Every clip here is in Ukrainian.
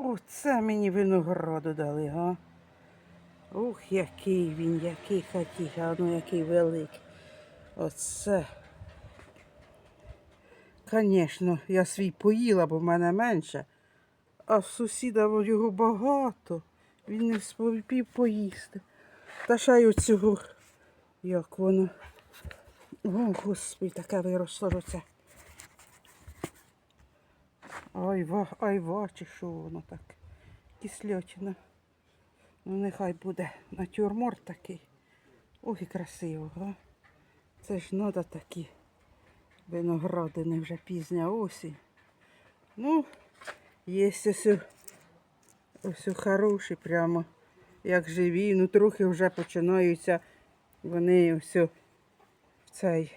Оце мені винограду дали, га? Ух, який він, який хотів, а ну який великий. Оце. Звісно, я свій поїла, бо в мене менше. А в сусіда його багато. Він не вспів поїсти. Та ще й оцього, як воно. О, господи, таке виросло оце. Айва, айва, чи що воно так? Кислятина. Ну, нехай буде натюрморт такий. Ох, і красиво, га? Це ж надо такі виноградини вже пізня осінь. Ну, є ось, ось хороші прямо, як живі. Ну, трохи вже починаються вони ось в цей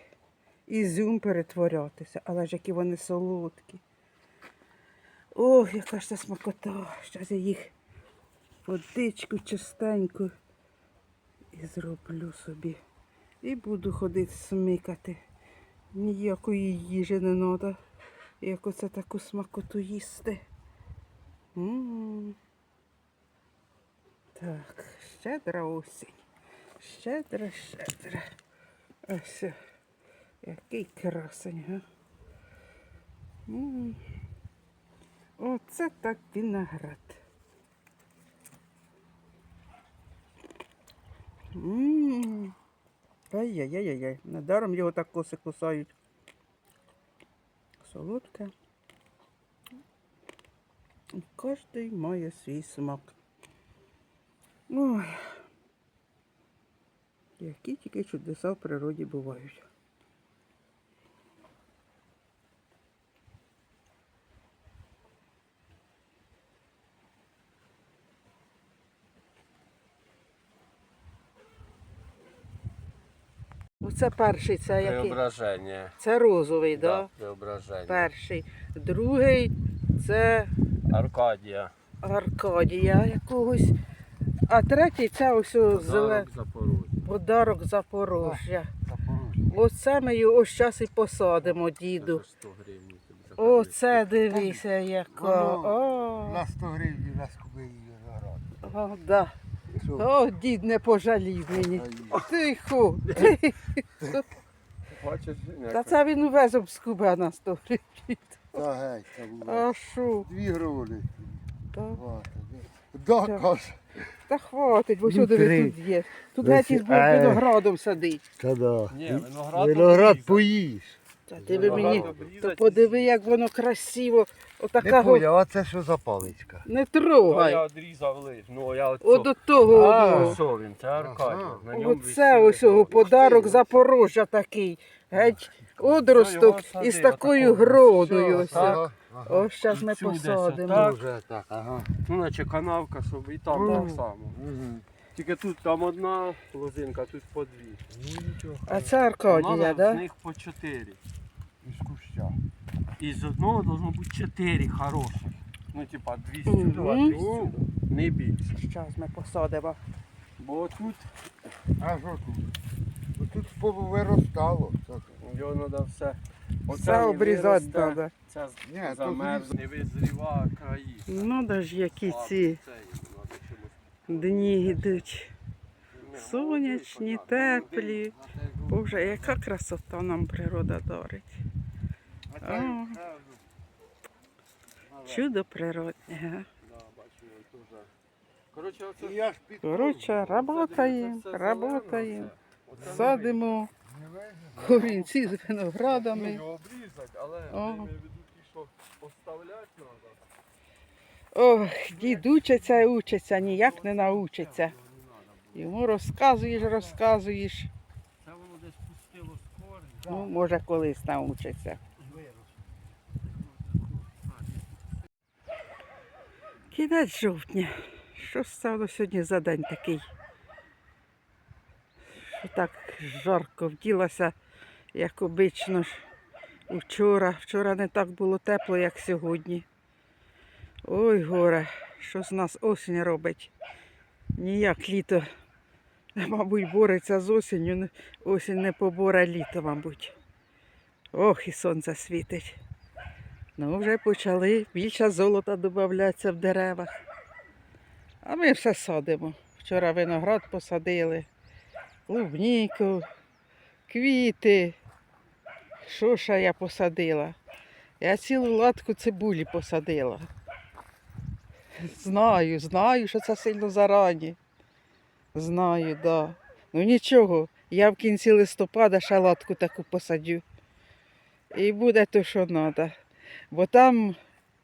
ізюм перетворятися. Але ж які вони солодкі. Ох, яка ж це смакота. Зараз я їх водичку чистеньку і зроблю собі. І буду ходити смикати. Ніякої їжі не треба. Як оце таку смакоту їсти. М. Так, щедра осінь. Щедра, щедра. Ось. Який красень, га? М. Оце так виноград. Ай-яй-яй-яй. Недаром його так коси кусають. Солодке. Кожний має свій смак. Ой. Які тільки чудеса в природі бувають. Оце перший, це який? Преображення. Це розовий, так? Да, Да? преображення. Перший. Другий це Аркадія. Аркадія якогось. А третій це ось зелений Подарок Запорожжя. подарок Запорожжя. Запорожжя. Оце ми його ось час і посадимо, діду. Це 100 гривень Оце дивися, яка. О, На 100 гривень нас купив її виноград. О. Що? О, дід не пожалів мені. Тихо. Бачиш, Та це він увез обскубе на сто гривень. Та геть, це. А що? Дві гривні. Та, Да, Так. каже. та хватить, бо Ну, що диви три. тут є. Тут геть із Е. виноградом. Та да. Ні, виноград Виноград. Та диви мені, то подиви, як воно красиво. Не Отака го... поняв, а це що за паличка? Не трогай. я відрізав лиш. Ну, я от От до того. А. Що він? Це Аркадія. Ага. На ньому Оце висіли ось його подарок Запорожжя такий. Геть одросток його із такою отакого. гродою. Все, ось. так. ага. Ось зараз ми Всюди посадимо. так. Уже так, ага. Ну, наче канавка, щоб і там Ну. так само. Мгм. Тільки тут там одна лозинка, тут по дві. Ну нічого. А це Аркадія, Надо так? Да? з них по чотири. Із. І з одного должно бути чотири хороших. Ну, типа, дві Мгм. сюди, а дві сюди. Не більше. Зараз ми посадимо. Бо тут А що тут? Ну, Тут повиростало. Це його треба все. Все не обрізати треба. Це то не визріва краї. Ну да ж які ці дні йдуть. Сонячні, теплі. Боже, яка красота нам природа дарить. А. Чудо природне. Коротше, работаємо, работаємо. Садимо корінці з виноградами. О. Ох, дід учиться і учиться, ніяк не научиться. Йому розказуєш, розказуєш. Це воно десь пустило з. Ну, може, колись научиться. Кінець жовтня. Що стало сьогодні за день такий? Що так жарко вділася, як обично ж вчора. Вчора не так було тепло, як сьогодні. Ой, горе, що з нас осінь робить. Ніяк літо, мабуть, бореться з осінню. Осінь не поборе літо, мабуть. Ох, і сонце світить. Ну, вже почали більше золота додатися в деревах. А ми все садимо. Вчора виноград посадили, клубніку, квіти. Що ще я посадила? Я цілу латку цибулі посадила. Знаю, знаю, що це сильно зарані. Знаю, так. Да. Ну нічого, я в кінці листопада ще латку таку посадю. І буде то, що треба. Бо там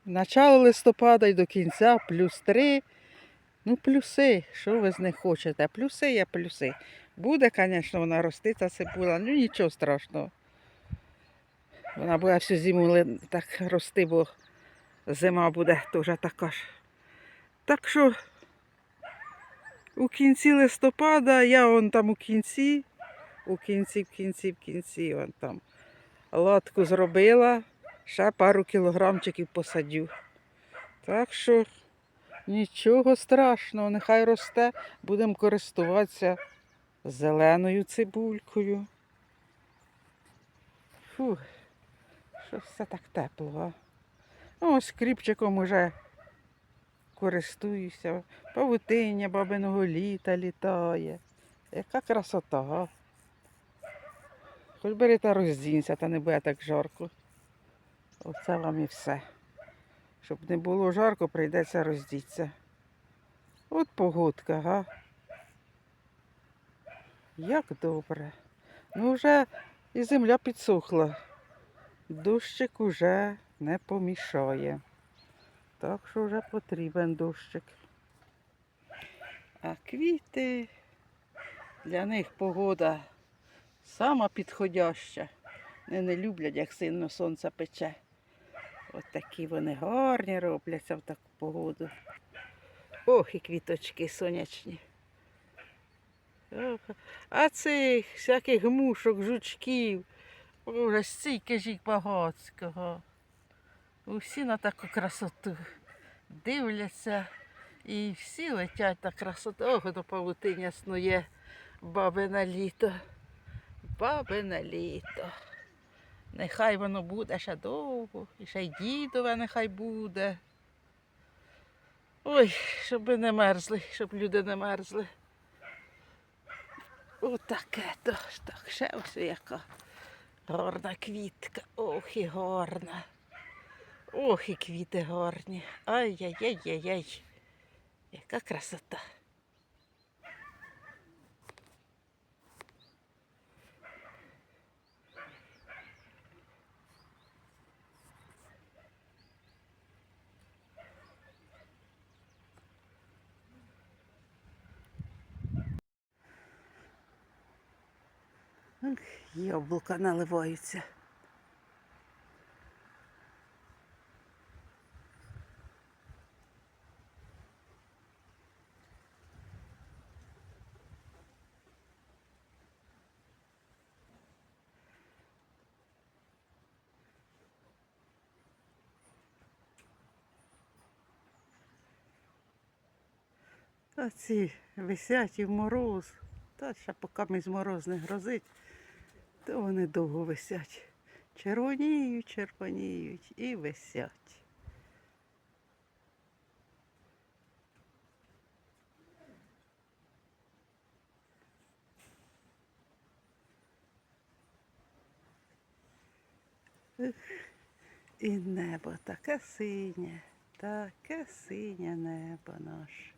начало листопада і до кінця плюс три. Ну, плюси, що ви з них хочете? Плюси є плюси. Буде, звісно, вона рости, ця цибула, ну нічого страшного. Вона буде всю зиму так рости, бо зима буде теж така ж. Так що у кінці листопада я вон там у кінці, у кінці, в кінці, в кінці, вон там латку зробила, ще пару кілограмчиків посадю. Так що нічого страшного, нехай росте, будемо користуватися зеленою цибулькою. Фу, що все так тепло, а? Ну, Ось кріпчиком уже користуюся. Павутиння бабиного літа літає. Яка красота. Хоч бери та роздінься, та не буде так жарко. Оце вам і все. Щоб не було жарко, прийдеться роздітися. От погодка, га. Як добре. Ну вже і земля підсохла. Дощик уже не помішає. Так що вже потрібен дощик. А квіти для них погода сама підходяща. Вони не люблять, як сильно сонце пече. От такі вони гарні робляться в таку погоду. Ох, і квіточки сонячні. А цих всяких мушок, жучків. Боже, стільки ж їх багатського. Усі на таку красоту дивляться і всі летять на красоту. Ох, до павутиння снує бабине літо. Бабине літо. Нехай воно буде ще довго, і ще й дідове нехай буде. Ой, щоб ви не мерзли, щоб люди не мерзли. Отаке то ж так, ще ось яка гарна квітка. Ох і гарна. Ох, і квіти гарні. Ай-яй-яй-яй-яй. Яка красота. Яблука наливаються. А ці висять і в мороз. Та ще поки з мороз не грозить, то вони довго висять. Червоніють, червоніють і висять. І небо таке синє, таке синє небо наше.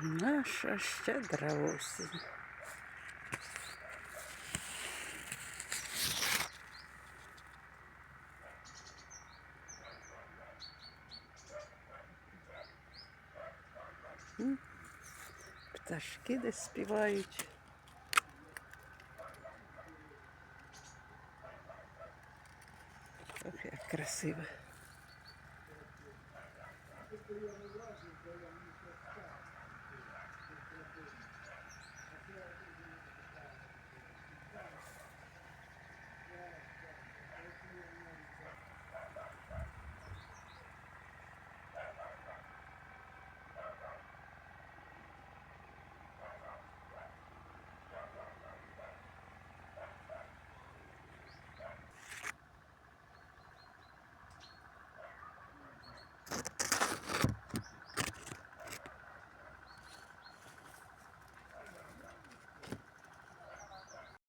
Наша щедра осінь. Пташки десь співають. Ох, як красиво.